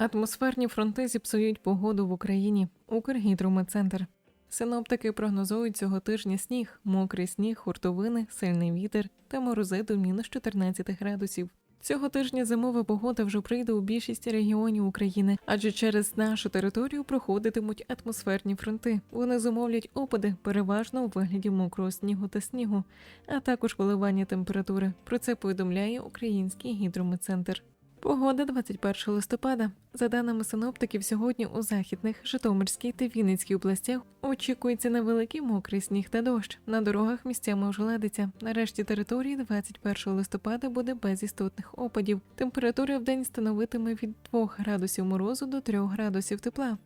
Атмосферні фронти зіпсують погоду в Україні. Укргідрометцентр. Синоптики прогнозують цього тижня сніг, мокрий сніг, хуртовини, сильний вітер та морози до мінус 14 градусів. Цього тижня зимова погода вже прийде у більшість регіонів України, адже через нашу територію проходитимуть атмосферні фронти. Вони зумовлять опади, переважно у вигляді мокрого снігу та снігу, а також коливання температури. Про це повідомляє Український гідрометцентр. Погода 21 листопада. За даними синоптиків, сьогодні у західних, Житомирській та Вінницькій областях очікується невеликий мокрий сніг та дощ. На дорогах місцями ожеледиться. На решті території 21 листопада буде без істотних опадів. Температура в день становитиме від 2 градусів морозу до 3 градусів тепла.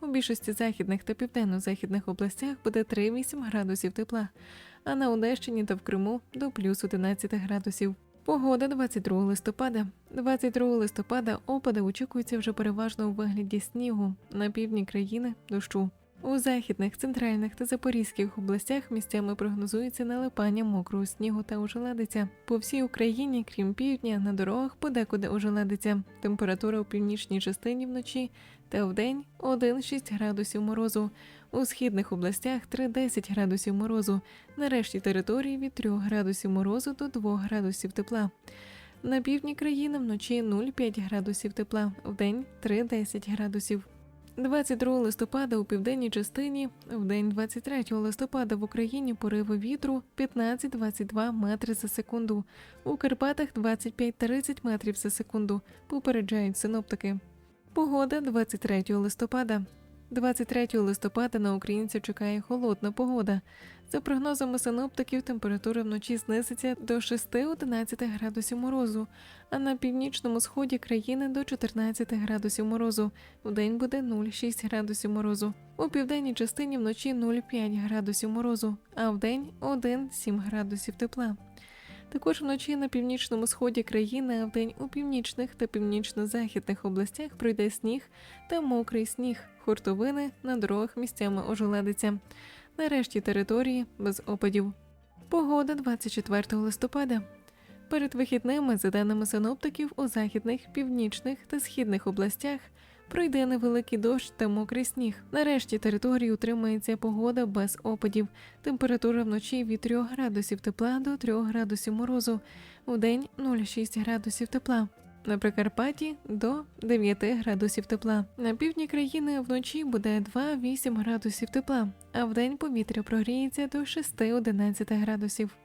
У більшості західних та південно-західних областях буде 3-8 градусів тепла, а на Одещині та в Криму до плюс 11 градусів. Погода 22 листопада. 22 листопада опади очікуються вже переважно у вигляді снігу на півдні країни дощу. У західних, центральних та запорізьких областях місцями прогнозується налипання мокрого снігу та ожеледиця. По всій Україні, крім півдня, на дорогах подекуди ожеледиться. Температура у північній частині вночі та вдень 1-6 градусів морозу. У східних областях 3-10 градусів морозу. На решті території від 3 градусів морозу до 2 градусів тепла. На півдні країни вночі 0,5 градусів тепла, вдень 3-10 градусів. 22 листопада у південній частині, в день 23 листопада в Україні пориви вітру 15-22 метри за секунду. У Карпатах 25-30 метрів за секунду. Попереджають синоптики. Погода 23 листопада. 23 листопада на українців чекає холодна погода. За прогнозами синоптиків, температура вночі знизиться до 6-11 градусів морозу, а на північному сході країни до 14 градусів морозу. Вдень буде 0,6 градусів морозу. У південній частині вночі 0,5 градусів морозу, а вдень 1-7 градусів тепла. Також вночі на північному сході країни, а вдень у північних та північно-західних областях пройде сніг та мокрий сніг, хуртовини на дорогах місцями ожеледиться. На решті території без опадів. Погода 24 листопада. Перед вихідними, за даними синоптиків, у західних, північних та східних областях пройде невеликий дощ та мокрий сніг. На решті території утримається погода без опадів. Температура вночі від 3 градусів тепла до 3 градусів морозу, вдень 0,6 градусів тепла. На Прикарпатті до 9 градусів тепла. На півдні країни вночі буде 2-8 градусів тепла, а вдень повітря прогріється до 6-11 градусів.